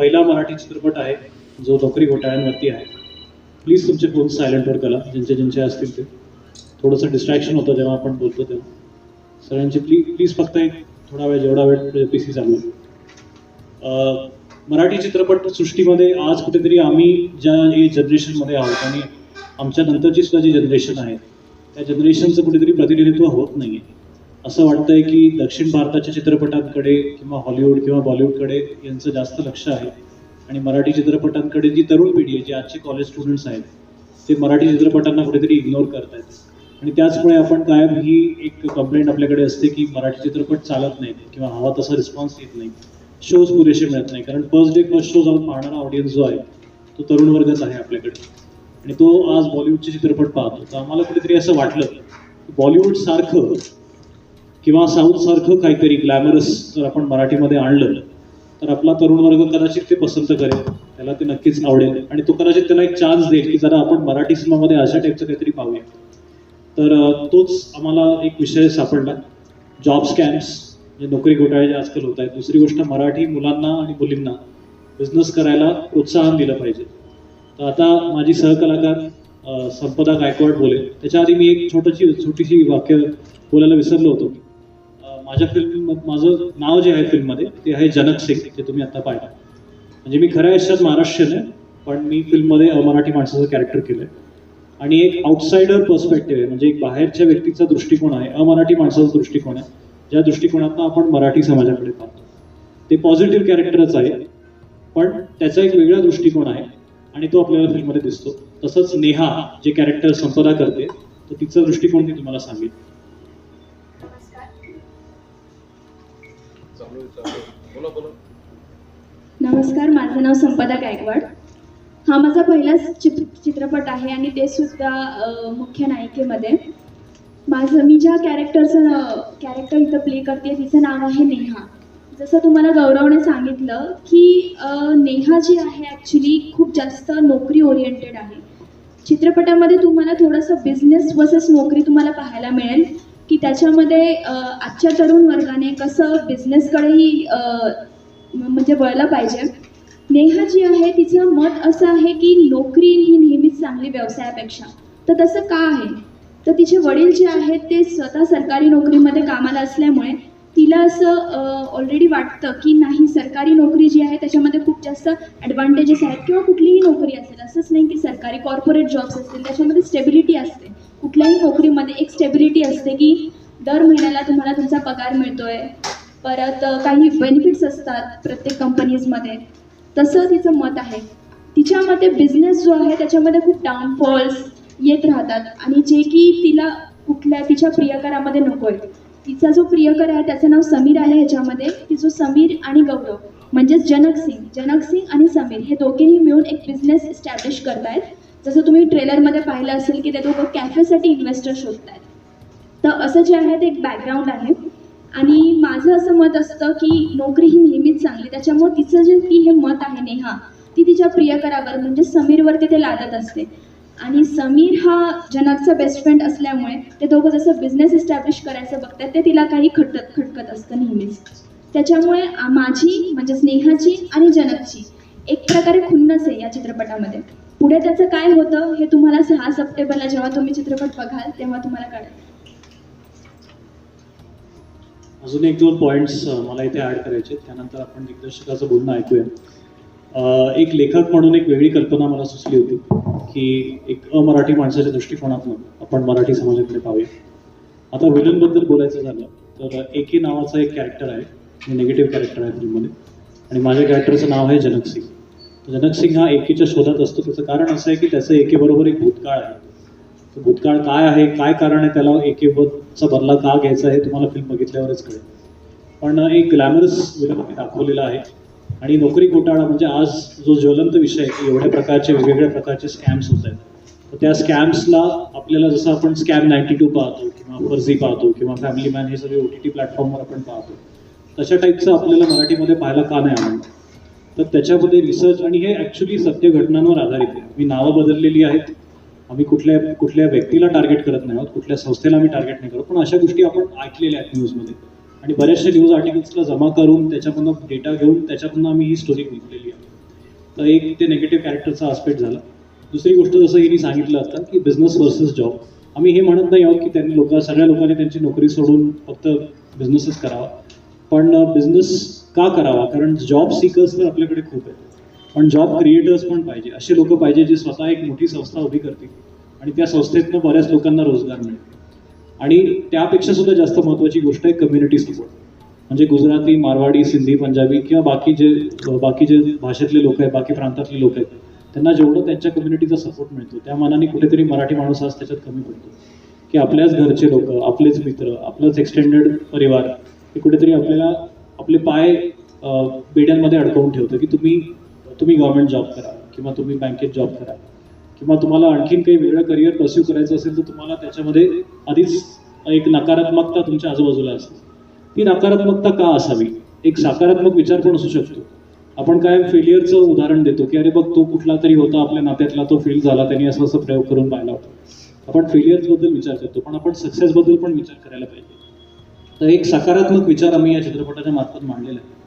पहिला मराठी चित्रपट आहे जो नोकरी घोटाळ्यांवरती आहे. प्लीज तुमचे फोन सायलेंटवर करा ज्यांचे ज्यांचे असतील ते. थोडंसं डिस्ट्रॅक्शन होतं जेव्हा आपण बोलतो तेव्हा. सगळ्यांचे प्लीज प्लीज फक्त एक थोडा वेळ जेवढा वेळ पी सी चालू मराठी चित्रपट सृष्टीमध्ये आज कुठेतरी आम्ही ज्या जनरेशनमध्ये आहोत आणि आमच्या नंतरची सुद्धा जी जनरेशन आहे त्या जनरेशनचं कुठेतरी प्रतिनिधित्व होत नाही आहे असं वाटतंय की दक्षिण भारताच्या चित्रपटांकडे किंवा हॉलिवूड किंवा बॉलिवूडकडे यांचं जास्त लक्ष आहे. आणि मराठी चित्रपटांकडे जी तरुण पिढी आहे जे आजचे कॉलेज स्टुडंट्स आहेत ते मराठी चित्रपटांना कुठेतरी इग्नोर करतायत. आणि त्याचमुळे आपण कायम ही एक कंप्लेंट आपल्याकडे असते की मराठी चित्रपट चालत नाही किंवा हवा तसा रिस्पॉन्स येत नाही शोज पुरेसे मिळत नाही. कारण फर्स्ट डे फर्स्ट शो जाऊन पाहणारा ऑडियन्स जो आहे तो तरुण वर्गच आहे आपल्याकडे. आणि तो आज बॉलिवूडचे चित्रपट पाहतो. तर आम्हाला कुठेतरी असं वाटलं की बॉलिवूड सारखं किंवा साऊंडसारखं काहीतरी ग्लॅमरस जर आपण मराठीमध्ये आणलं तर आपला तरुण वर्ग कदाचित ते पसंत करेल. त्याला ते नक्कीच आवडेल. आणि तो कदाचित त्याला एक चान्स देईल की जरा आपण मराठी सिनेमामध्ये अशा टाईपचं काहीतरी पाहूया. तर तोच आम्हाला एक विषय सापडला. जॉब स्कॅम्स म्हणजे नोकरी घोटाळे जे आजकाल होत आहेत. दुसरी गोष्ट मराठी मुलांना आणि मुलींना बिझनेस करायला प्रोत्साहन दिलं पाहिजे. तर आता माझी सहकलाकार संपदा गायकवाड बोले त्याच्या आधी मी एक छोटीशी छोटीशी वाक्य बोलायला विसरलो होतो. माझ्या फिल्म माझं नाव जे आहे फिल्ममध्ये ते आहे जनक सिंग जे तुम्ही आता पाहिलं. म्हणजे मी खऱ्या आयुष्यात महाराष्ट्रीयन आहे पण मी फिल्ममध्ये अमराठी माणसाचं कॅरेक्टर केलं आहे आणि एक आउटसाइडर पर्स्पेक्टिव्ह आहे म्हणजे एक बाहेरच्या व्यक्तीचा दृष्टिकोन आहे अमराठी माणसाचा दृष्टिकोन आहे ज्या दृष्टिकोनातून आपण मराठी समाजाकडे पाहतो. ते पॉझिटिव्ह कॅरेक्टरच आहे पण त्याचा एक वेगळा दृष्टिकोन आहे आणि तो आपल्याला फिल्ममध्ये दिसतो. तसंच नेहा जे कॅरेक्टर संपदा करते तर तिचा दृष्टिकोन मी तुम्हाला सांगेल नमस्कार माझं नाव संपदा गायकवाड. हा माझा पहिलाच चित्र चित्रपट आहे आणि ते सुद्धा मुख्य नायिकेमध्ये. माझं मी ज्या कॅरेक्टरचं कॅरेक्टर इथं प्ले करते तिचं नाव आहे नेहा. जसं तुम्हाला गौरवने सांगितलं की नेहा जी आहे ॲक्च्युली खूप जास्त नोकरी ओरिएंटेड आहे. चित्रपटामध्ये तुम्हाला थोडंसं बिझनेस वर्सेस नोकरी तुम्हाला पाहायला मिळेल. की त्याच्यामध्ये आजच्या तरुण वर्गाने कसं बिझनेसकडेही म्हणजे वळलं पाहिजे. नेहा जी आहे तिचं मत असं आहे की नोकरी ही नेहमीच चांगली व्यवसायापेक्षा. तर तसं का आहे? तर तिचे वडील जे आहेत ते स्वतः सरकारी नोकरीमध्ये कामाला असल्यामुळे तिला असं ऑलरेडी वाटतं की नाही सरकारी नोकरी जी आहे त्याच्यामध्ये खूप जास्त ॲडव्हान्टेजेस आहेत किंवा कुठलीही नोकरी असेल असंच नाही की सरकारी कॉर्पोरेट जॉब्स असतील त्याच्यामध्ये स्टेबिलिटी असते. कुठल्याही नोकरीमध्ये एक स्टेबिलिटी असते की दर महिन्याला तुम्हाला तुमचा पगार मिळतो आहे परत काही बेनिफिट्स असतात प्रत्येक कंपनीजमध्ये तसं तिचं मत आहे. तिच्या मते बिझनेस जो आहे त्याच्यामध्ये खूप डाऊनफॉल्स येत राहतात. आणि जे की तिला कुठल्या तिच्या प्रियकरामध्ये नको आहे तिचा जो प्रियकर आहे त्याचं नाव समीर आहे ह्याच्यामध्ये. तिचं जो समीर आणि गौरव म्हणजेच जनक सिंग जनक सिंग आणि समीर हे दोघेही मिळून एक बिझनेस इस्टॅब्लिश करतायत. जसं तुम्ही ट्रेलरमध्ये पाहिलं असेल की ते दोघं कॅफेसाठी इन्व्हेस्टर शोधतायत. तर असं जे आहे ते एक बॅकग्राऊंड आहे. आणि माझं असं मत असतं की नोकरी ही नेहमीच चांगली त्याच्यामुळे तिचं जे ती हे मत आहे नेहा ती तिच्या प्रियकरावर म्हणजे समीरवरती ते लादत असते. आणि समीर हा जनकचा बेस्ट फ्रेंड असल्यामुळे ते दोघं जसं बिझनेस इस्टॅब्लिश करायचं बघतात ते तिला काही खटकत खटकत असतं नेहमीच. त्याच्यामुळे माझी म्हणजे स्नेहाची आणि जनकची एक प्रकारे खुन्नस आहे या चित्रपटामध्ये. पुढे त्याचं काय होतं हे तुम्हाला सहा सप्टेंबरला जेव्हा तुम्ही चित्रपट बघाल तेव्हा तुम्हाला कळेल. अजून एक दोन पॉईंट्स मला इथे ॲड करायचे त्यानंतर आपण दिग्दर्शकाचं बोलणं ऐकूया. एक लेखक म्हणून एक वेगळी कल्पना मला सुचली होती. की एक अमराठी माणसाच्या दृष्टिकोनातून आपण मराठी समाजाकडे पाहूया. आता विलनबद्दल बोलायचं झालं तर एके नावाचा एक कॅरेक्टर आहे म्हणजे निगेटिव्ह कॅरेक्टर आहे फिल्ममध्ये. आणि माझ्या कॅरेक्टरचं नाव आहे जनक सिंग. जनक सिंग हा एकेच्या शोधात असतो. त्याचं कारण असं आहे की त्याचं एकेबरोबर एक भूतकाळ आहे. तो भूतकाळ काय आहे काय कारण आहे त्याला एकेचा बदला का घ्यायचा हे तुम्हाला फिल्म बघितल्यावरच कळेल. पण एक ग्लॅमरस विलन दाखवलेला आहे. आणि नोकरी घोटाळा म्हणजे आज जो ज्वलंत विषय आहे की एवढ्या प्रकारचे वेगवेगळ्या प्रकारचे स्कॅम्स होत आहेत. तर त्या स्कॅम्सला आपल्याला जसं आपण स्कॅम नाईन्टी टू पाहतो किंवा फर्जी पाहतो किंवा फॅमिली मॅन हे सगळे ओ टी टी प्लॅटफॉर्मवर आपण पाहतो. तशा टाईपचं आपल्याला मराठीमध्ये पाहायला का नाही आलं तर त्याच्यामध्ये रिसर्च आणि हे ॲक्च्युली सत्य घटनांवर आधारित आहे. मी नावं बदललेली आहेत. आम्ही कुठल्या कुठल्या व्यक्तीला टार्गेट करत नाही आहोत कुठल्या संस्थेला आम्ही टार्गेट नाही करत पण अशा गोष्टी आपण ऐकलेल्या आहेत न्यूजमध्ये आणि बऱ्याचशा न्यूज आर्टिकल्सला जमा करून त्याच्यामधनं डेटा घेऊन त्याच्यातून आम्ही ही स्टोरी लिहिलेली आहे. तर एक ते निगेटिव्ह कॅरेक्टरचा आस्पेक्ट झाला. दुसरी गोष्ट जसं हिनी सांगितलं आता की बिझनेस वर्सेस जॉब आम्ही हे म्हणत नाही आहोत की त्यांनी लोक सगळ्या लोकांनी त्यांची नोकरी सोडून फक्त बिझनेसच करावा. पण बिझनेस का करावा? कारण जॉब सिकर्स तर आपल्याकडे खूप आहेत. पण जॉब क्रिएटर्स पण पाहिजे. असे लोक पाहिजे जे स्वतः एक मोठी संस्था उभी करतील. आणि त्या संस्थेतनं बऱ्याच लोकांना रोजगार मिळेल. आणि त्यापेक्षा सुद्धा जास्त महत्त्वाची गोष्ट आहे कम्युनिटी सपोर्ट म्हणजे गुजराती मारवाडी सिंधी पंजाबी किंवा बाकी जे बाकी जे भाषेतले लोक आहेत बाकी प्रांतातले लोक आहेत त्यांना जेवढं त्यांच्या कम्युनिटीचा सपोर्ट मिळतो त्या मानाने कुठेतरी मराठी माणूस आज त्याच्यात कमी पडतो. की आपल्याच घरचे लोक आपलेच मित्र आपलंच एक्सटेंडेड परिवार हे कुठेतरी आपल्याला आपले पाय बेड्यांमध्ये अडकवून ठेवतं की तुम्ही तुम्ही गव्हर्मेंट जॉब करा किंवा तुम्ही बँकेत जॉब करा. किंवा तुम्हाला आणखीन काही वेगळं करिअर परस्यू करायचं असेल तर तुम्हाला त्याच्यामध्ये आधीच एक नकारात्मकता तुमच्या आजूबाजूला असते. ती नकारात्मकता का असावी? एक सकारात्मक विचार पण असू शकतो. आपण काय फेलियरचं उदाहरण देतो की अरे बघ तो कुठला तरी होता आपल्या नात्यातला तो फेल झाला त्यांनी असं असं प्रयोग करून पाहिला होता. आपण फेलियर्सबद्दल विचार करतो पण आपण सक्सेसबद्दल पण विचार करायला पाहिजे. तर एक सकारात्मक विचार आम्ही या चित्रपटाच्या मार्फत मांडलेला आहे.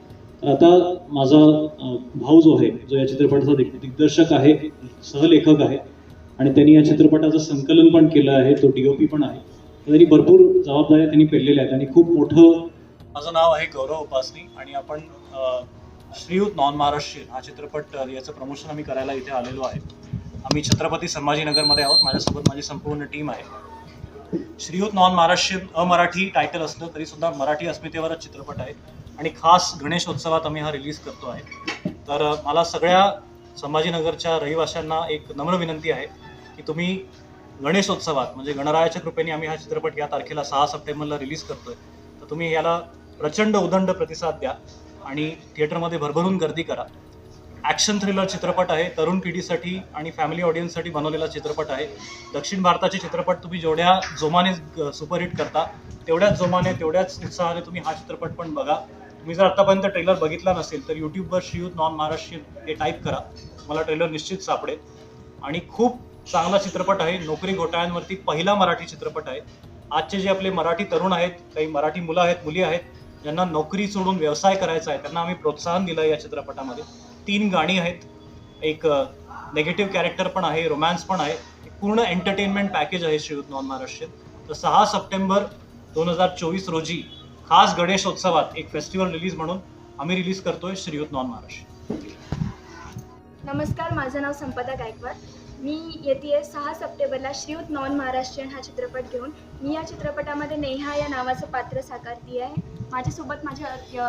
आता माझा भाऊ जो आहे जो या चित्रपटाचा दिग्दर्शक आहे सहलेखक आहे आणि त्यांनी या चित्रपटाचं संकलन पण केलं आहे तो डीओपी पण आहे त्यांनी भरपूर जबाबदाऱ्या त्यांनी पेरलेल्या आहेत आणि खूप मोठं माझं नाव आहे गौरव उपासनी आणि आपण श्रीयुत नॉन महाराष्ट्रीयन हा चित्रपट याचं प्रमोशन आम्ही करायला इथे आलेलो आहे. आम्ही छत्रपती संभाजीनगरमध्ये आहोत माझ्यासोबत माझी संपूर्ण टीम आहे. श्रीयुत नॉन महाराष्ट्रीयन अमराठी टायटल असलं तरी सुद्धा मराठी अस्मितेवरच चित्रपट आहे. आणि खास गणेशोत्सवात आम्ही हा रिलीज करतो आहे. तर मला सगळ्या संभाजीनगरच्या रहिवाशांना एक नम्र विनंती आहे की तुम्ही गणेशोत्सवात म्हणजे गणरायाच्या कृपेने आम्ही हा चित्रपट या तारखेला सहा सप्टेंबरला रिलीज करतोय. तर तुम्ही याला प्रचंड उदंड प्रतिसाद द्या आणि थिएटरमध्ये भरभरून गर्दी करा. ॲक्शन थ्रिलर चित्रपट आहे तरुण पिढीसाठी आणि फॅमिली ऑडियन्ससाठी बनवलेला चित्रपट आहे. दक्षिण भारताचे चित्रपट तुम्ही जेवढ्या जोमाने ग- सुपरहिट करता तेवढ्याच जोमाने तेवढ्याच उत्साहाने तुम्ही हा चित्रपट पण बघा. तुम्ही जर आतापर्यंत ट्रेलर बघितला नसेल तर यूट्यूबवर श्रीयुत नॉन महाराष्ट्रीयन हे टाईप करा. मला ट्रेलर निश्चित सापडेल. आणि खूप चांगला चित्रपट आहे. नोकरी घोटाळ्यांवरती पहिला मराठी चित्रपट आहे. आजचे जे आपले मराठी तरुण आहेत काही मराठी मुलं आहेत मुली आहेत ज्यांना नोकरी सोडून व्यवसाय करायचा आहे त्यांना आम्ही प्रोत्साहन दिलं या चित्रपटामध्ये. तीन गाणी आहेत. एक नेगेटिव्ह कॅरेक्टर पण आहे रोमॅन्स पण आहे. पूर्ण एंटरटेनमेंट पॅकेज आहे श्रीयुत नॉन महाराष्ट्रीयन. तर सहा सप्टेंबर दोन हजार चोवीस रोजी खास गणेशोत्सवात एक फेस्टिवल रिलीज म्हणून आम्ही रिलीज करतोय श्रीयुत नॉन महाराष्ट्र नमस्कार माझं नाव संपदा गायकवाड. मी येते सहा सप्टेंबरला श्रीयुत नॉन महाराष्ट्रीयन हा चित्रपट घेऊन. मी या चित्रपटामध्ये नेहा या नावाचं पात्र साकारती आहे. माझ्यासोबत माझ्या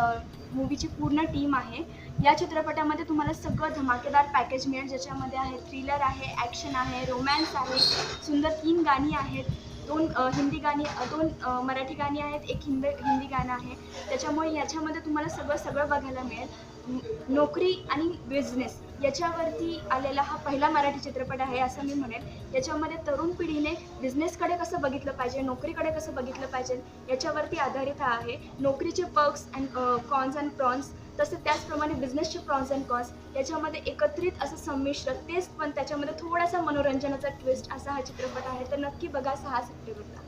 मूवीची पूर्ण टीम आहे. या चित्रपटामध्ये तुम्हाला सगळं धमाकेदार पॅकेज मिळेल. ज्याच्यामध्ये आहे थ्रिलर आहे ॲक्शन आहे रोमॅन्स आहे सुंदर तीन गाणी आहेत. दोन हिंदी गाणी दोन मराठी गाणी आहेत एक हिंदी हिंदी गाणं आहे. त्याच्यामुळे याच्यामध्ये तुम्हाला सगळं सगळं बघायला मिळेल. नोकरी आणि बिझनेस याच्यावरती आलेला हा पहिला मराठी चित्रपट आहे असं मी म्हणेन. याच्यामध्ये तरुण पिढीने बिझनेसकडे कसं बघितलं पाहिजे नोकरीकडे कसं बघितलं पाहिजे याच्यावरती आधारित हा आहे. नोकरीचे perks and cons and pros तसे त्याचप्रमाणे बिझनेसचे प्रॉन्स अँड कॉन्स याच्यामध्ये एकत्रित असं संमिश्र तेच पण त्याच्यामध्ये थोडासा मनोरंजनाचा ट्विस्ट असा हा चित्रपट आहे. तर नक्की बघा सहा सप्टेंबरला.